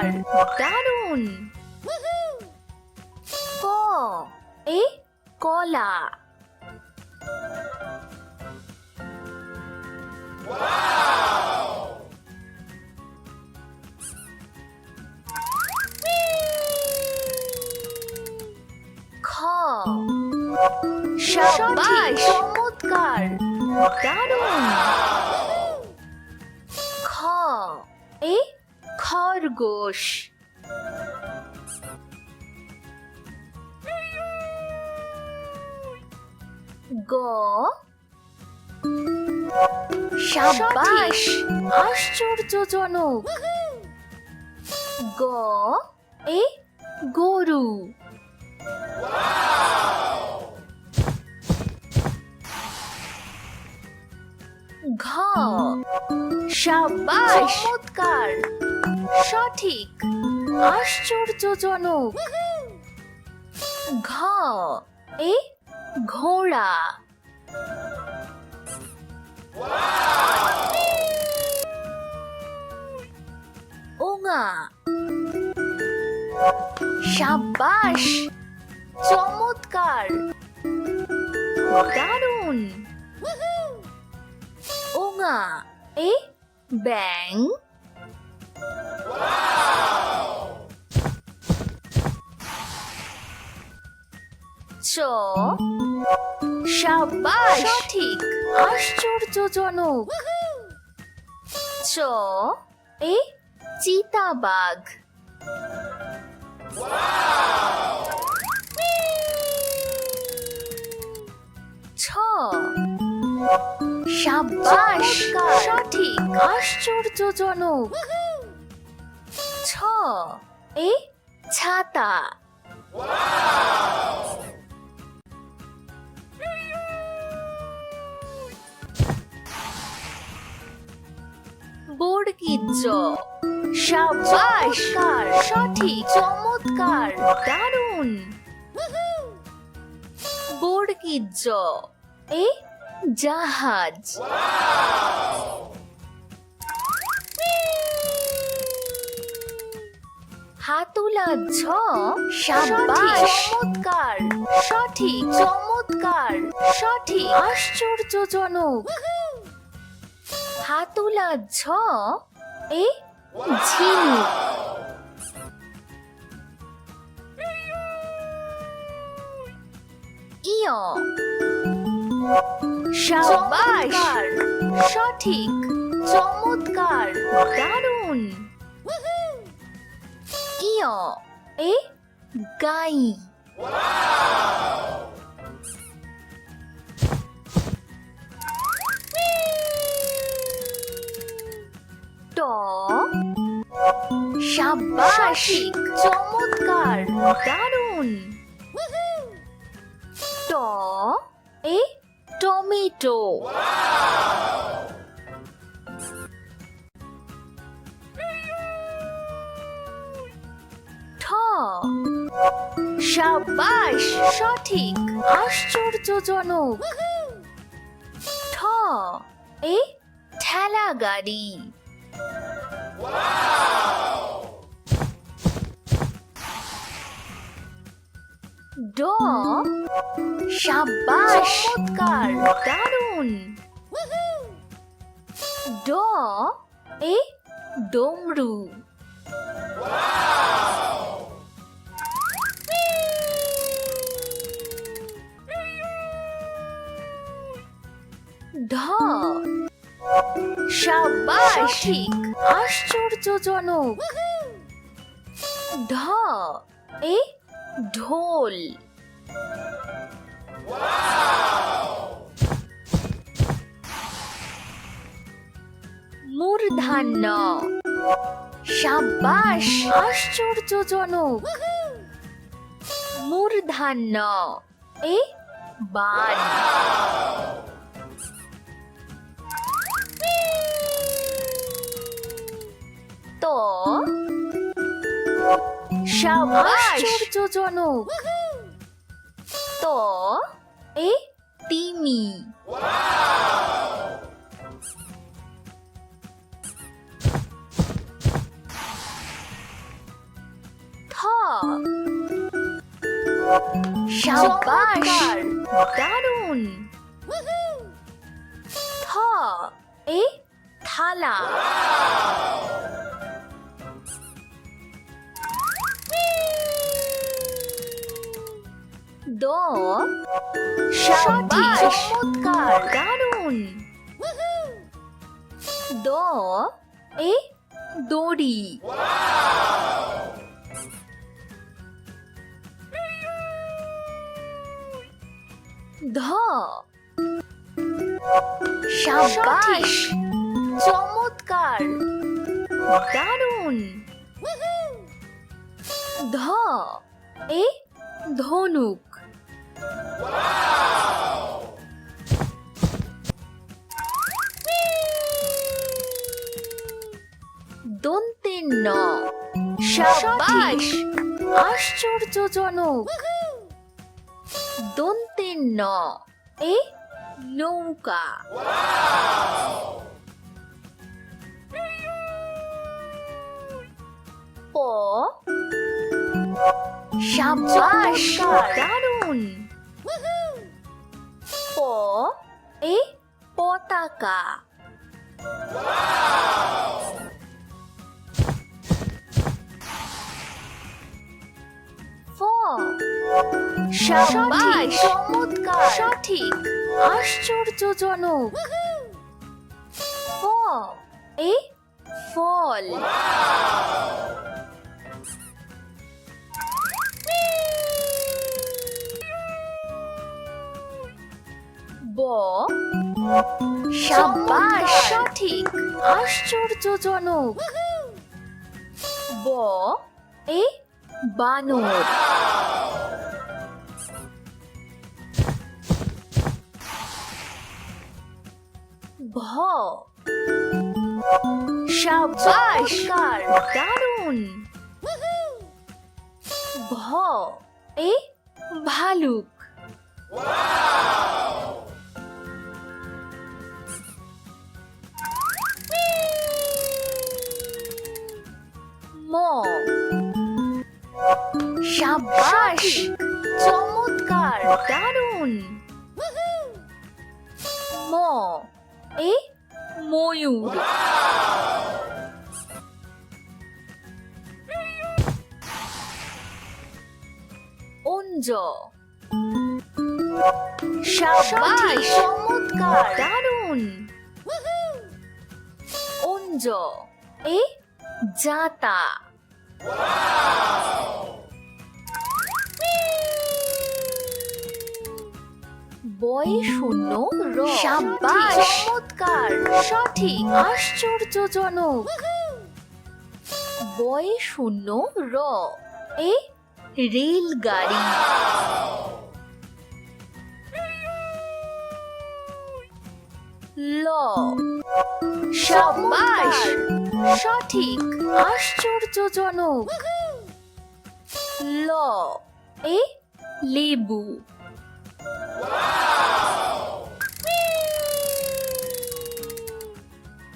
চমৎকার দারুণ। ক এ কলা। খ সাবাস। চমৎকার। দারুণ। খরগোশ। গ। সাবাস আশ্চর্যজনক। গ। এ গরু। ঘ। সাবাস চমৎকার। সঠিক। আশ্চর্যজনক। ঘ। এ ঘোড়া। ওঙা সাবাস চমৎকার। দারুণ। ওঙা এ ব্যাং। চ সাবাস সঠিক আশ্চর্যজনক। চ এ চিতাবাঘ। ছ সাবাস সঠিক আশ্চর্যজনক। এ ছাতা। বর্গিজ সাবাস। সঠিক চমৎকার দারুণ। বর্গিজ এ জাহাজ। হাতুলা ঝ সাবাস চমৎকার। সঠিক চমৎকার। সঠিক আশ্চর্যজনক। হাতুলা ঝ এ ঝিনুক ইয়। সাবাস সঠিক চমৎকার। দারুণ। ইয় এ গাই ট সাবাস চমৎকার দারুণ ট এ টমেটো সাবাস সঠিক আশ্চর্যজনক। ঠ এ ঠেলা গাড়ি ড সাবাস চমৎকার দারুণ। ড এ ডমরু। ঢ সাবাস ঠিক। আশ্চর্যজনক। ঢ এ ঢোল। মূর্ধান্য। সাবাস আশ্চর্যজনক। মূর্ধান্য। এ বান। সাবাস আশ্চর্যজনক ত এ তিমি। থ সাবাস। দারুণ। থ এ থালা। দ সঠিক চমৎকার দারুণ। দ এ দড়ি। ধ সাবাস। চমৎকার দারুণ। ধ এ ধনুক। দন্তের ন সাবাস আশ্চর্যজনক। দন্তের ন এ নৌকা। প সাবাস দারুণ। প এ পতাকা। চমৎকার। সঠিক। আশ্চর্যজনক। এ ফল। ব সাবাস সঠিক আশ্চর্যজনক। ব এ বানর। ভ সাবাস দারুণ। ভ এ ভালুক। ম সাবাস চমৎকার দারুণ। ম এ ময়ূর। অঞ্জ সাবাস চমৎকার দারুণ। অঞ্জ এ জাতা বয় শূন্য র। চমৎকার সঠিক আশ্চর্যজনক। বয় শূন্য র। এ রেলগাড়ি। ল। সাবাস সঠিক আশ্চর্যজনক। ল এ লেবু।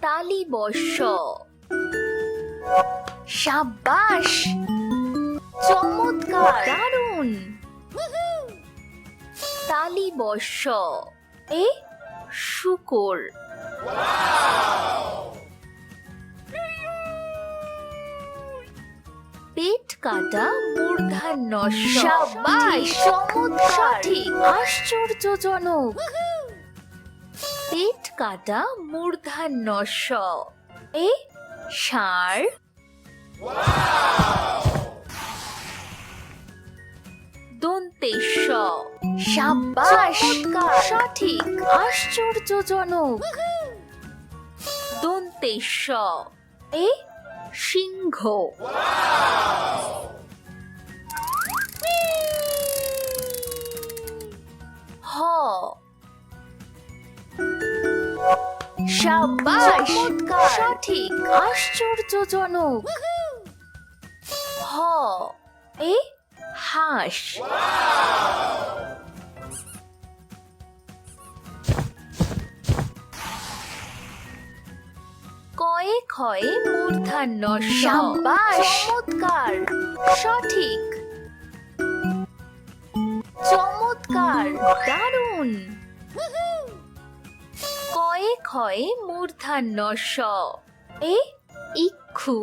তালিবর্ষ। সাবাস চমৎকার। দারুণ। তালিবর্ষ। এ শুকর। পেট কাটা মূর্ধান্য সাবাস সঠিক। আশ্চর্যজনক। পেট কাটা মূর্ধান্য স এ দন্তেশ সাবাস সঠিক। আশ্চর্যজনক। দন্তেশ এ সিংহ। হ। সাবাস সঠিক। আশ্চর্যজনক। হ। এ হাঁস। ক্ষয়ে মূর্ধান্য চমৎকার। সঠিক। চমৎকার। দারুণ। কয়ে ক্ষয়ে মূর্ধান্য স এ ইক্ষু।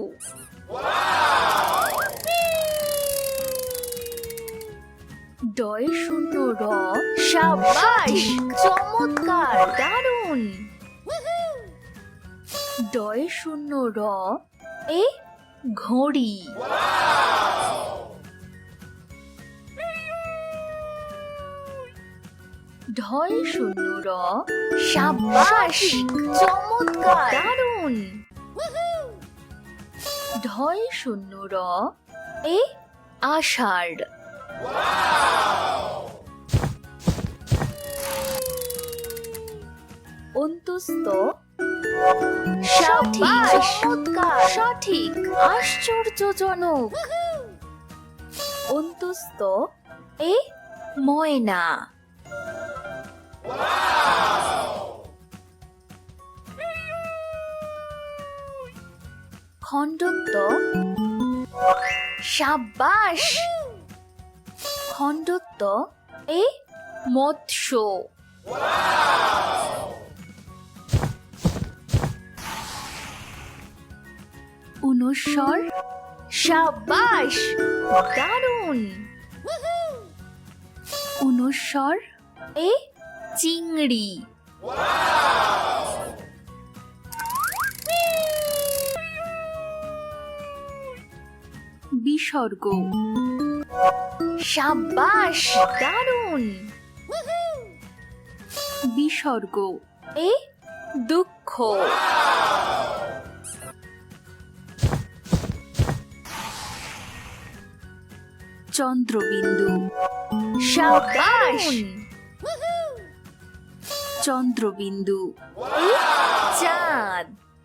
ডয় শূন্য র। সাবাস চমৎকার। দারুণ। ডয় শূন্য র এ ঘড়ি। ঢয় শূন্য র সাবাস চমৎকার। দারুণ। ঢয় শূন্য র এ আষাঢ়। অন্তস্ত সঠিক চমৎকার সঠিক আশ্চর্যজনক। অন্তস্ত এ ময়না। খণ্ডত্ব সাবাস খণ্ডত্ব এ মৎস্য। অনুস্বর সাবাস! দারুণ! অনুস্বর এ চিংড়ি। বিসর্গ। সাবাস! দারুণ! বিসর্গ। এ দুঃখ। চন্দ্রবিন্দু। সাবাস! চন্দ্রবিন্দু। চাঁদ!